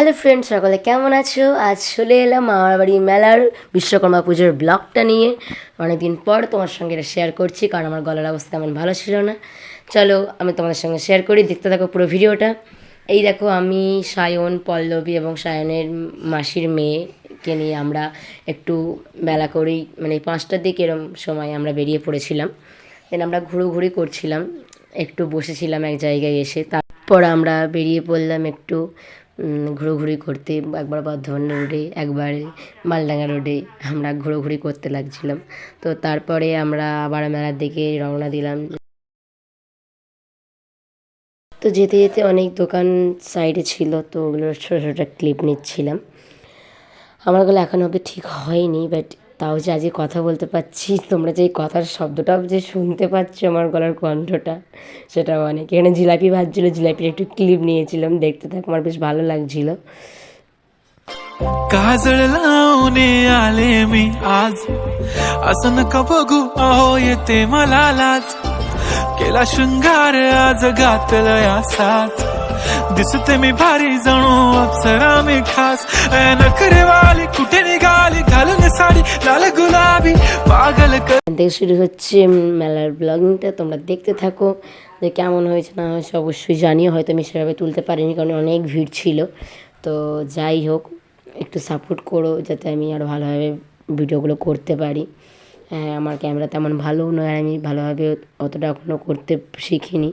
Hello friend সকলে কেমন আছো? আজ চলে এলাম আমার বাড়ি মেলার বিশ্বকর্মা পুজোর ব্লগটা নিয়ে। অনেকদিন পর তোমার সঙ্গে এটা শেয়ার করছি, কারণ আমার গলার অবস্থা তেমন ভালো ছিল না। চলো, আমি তোমাদের সঙ্গে শেয়ার করি, দেখতে থাকো পুরো ভিডিওটা। এই দেখো, আমি, সায়ন, পল্লবী এবং সায়নের মাসির মেয়েকে নিয়ে আমরা একটু বেলা করেই মানে পাঁচটার দিকে এরম সময় আমরা বেরিয়ে পড়েছিলাম। দেন আমরা ঘুরোঘুরি করছিলাম। একটু বসেছিলাম এক জায়গায় এসে। তারপর আমরা বেরিয়ে পড়লাম একটু ঘোরাঘুরি করতে একবার বর্ধমান রোডে একবার মালডাঙ্গা রোডে আমরা ঘোরাঘুরি করতে লাগছিলাম। তো তারপরে আমরা আবার মেলার দিকে রওনা দিলাম। তো যেতে যেতে অনেক দোকান সাইডে ছিল, তো ওগুলোর ছোটো ছোটো ক্লিপ নিচ্ছিলাম। আমার গলা এখন অবধি ঠিক হয়নি বাট তাও যে আজকে কথা বলতে পারছি তোমরা যে এই কথার শব্দটাও যে শুনতে পাচ্ছ আমার গলার কণ্ঠটা সেটাও অনেক এখানে জিলাপি ভাজছিল জিলাপির একটু ক্লিপ নিয়েছিলাম দেখতে থাক আমার বেশ ভালো লাগছিল काजळ लावणे आले मी आज असं नका बघू अहो येते मला लाज केला शृंगार आज घातलं असाच दिसते मी भारी जणू अप्सरा मी खास ए नखरेवाली कुठे निघाली শাড়ি, লাল গুলাবি পাগল থেকে শুরু হচ্ছে মেলার ব্লগিংটা, তোমরা দেখতে থাকো যে কেমন হয়েছে, না হয়েছে, অবশ্যই জানিও। হয়তো আমি সেভাবে তুলতে পারিনি, কারণ অনেক ভিড় ছিল। তো যাই হোক, একটু সাপোর্ট করো, যাতে আমি আরও ভালোভাবে ভিডিওগুলো করতে পারি। হ্যাঁ আমার ক্যামেরা তেমন ভালো নয় আমি ভালোভাবে অতটা এখনও করতে শিখিনি।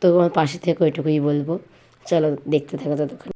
তো আমার পাশে থেকে ওইটুকুই বলব। চলো, দেখতে থাকো ততক্ষণ।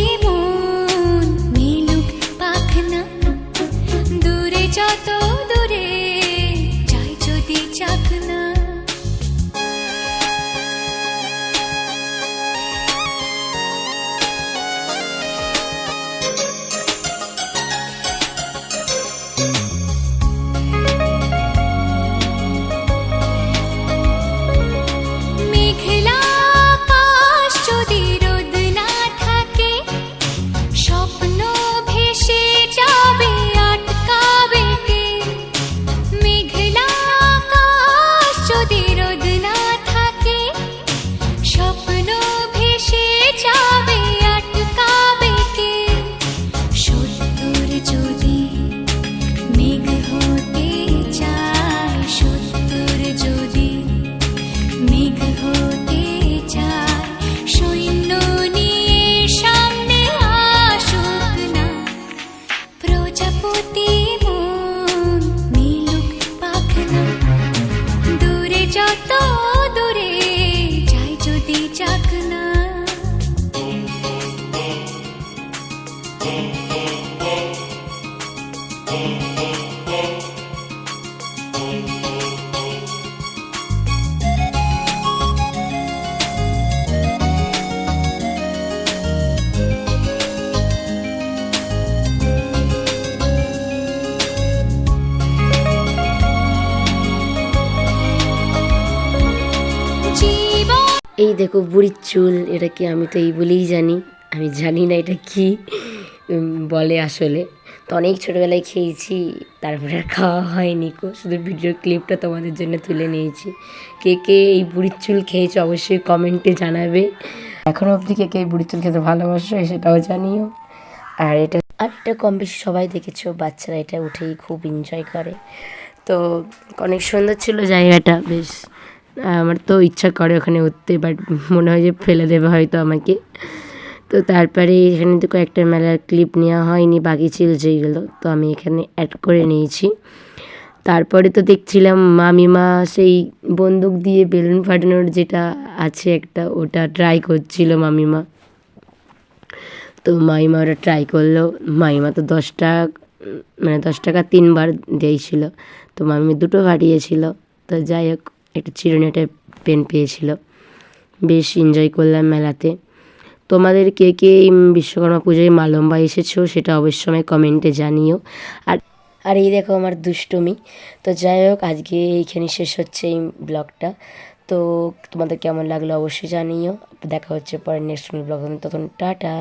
যদি এই দেখো বুড়ির চুল, এটা কি আমি তো এই বলেই জানি, আমি জানি না এটা কি বলে আসলে। তো অনেক ছোটোবেলায় খেয়েছি, তারপরে আর খাওয়া হয়নি কো, শুধু ভিডিও ক্লিপটা তোমাদের জন্য তুলে নিয়েছি। কে কে এই বুড়ির চুল খেয়েছো অবশ্যই কমেন্টে জানাবে। এখনও অবধি কে কে এই বুড়ির চুল খেতে ভালোবাসো সেটাও জানিও। আর এটা আর এটা কম বেশি সবাই দেখেছ, বাচ্চারা এটা উঠেই খুব এনজয় করে। তো অনেক সুন্দর ছিল জায়গাটা, বেশ। আমার তো ইচ্ছা করে ওখানে উঠতে বাট মনে হয় যে ফেলে দেবে হয়তো আমাকে। তো তারপরে এখানে তো কয়েকটা মেলার ক্লিপ নেওয়া হয়নি, বাকি ছিল যেইগুলো, তো আমি এখানে অ্যাড করে নিয়েছি। তারপরে তো দেখছিলাম মামিমা সেই বন্দুক দিয়ে বেলুন ফাটানোর যেটা আছে একটা, ওটা ট্রাই করছিল মামিমা। তো মামিমা ওটা ট্রাই করল, মামিমা তো দশটা মানে দশ টাকা তিনবার দিয়েছিল, তো মামি দুটো ফাটিয়েছিল। তো যাই হোক একটা চিরুনিটা পেন পেয়েছিল। বেশ এনজয় করলাম মেলাতে। তোমাদের কে কে এই বিশ্বকর্মা পুজোয় মা লম্বা এসেছ সেটা অবশ্যই আমায় কমেন্টে জানিও। আর আর এই দেখো আমার দুষ্টুমি। তো যাই হোক, আজকে এইখানে শেষ হচ্ছে এই ব্লগটা। তো তোমাদের কেমন লাগল অবশ্যই জানিও। দেখা হচ্ছে পরে নেক্সট ব্লগ। তখন টাটা।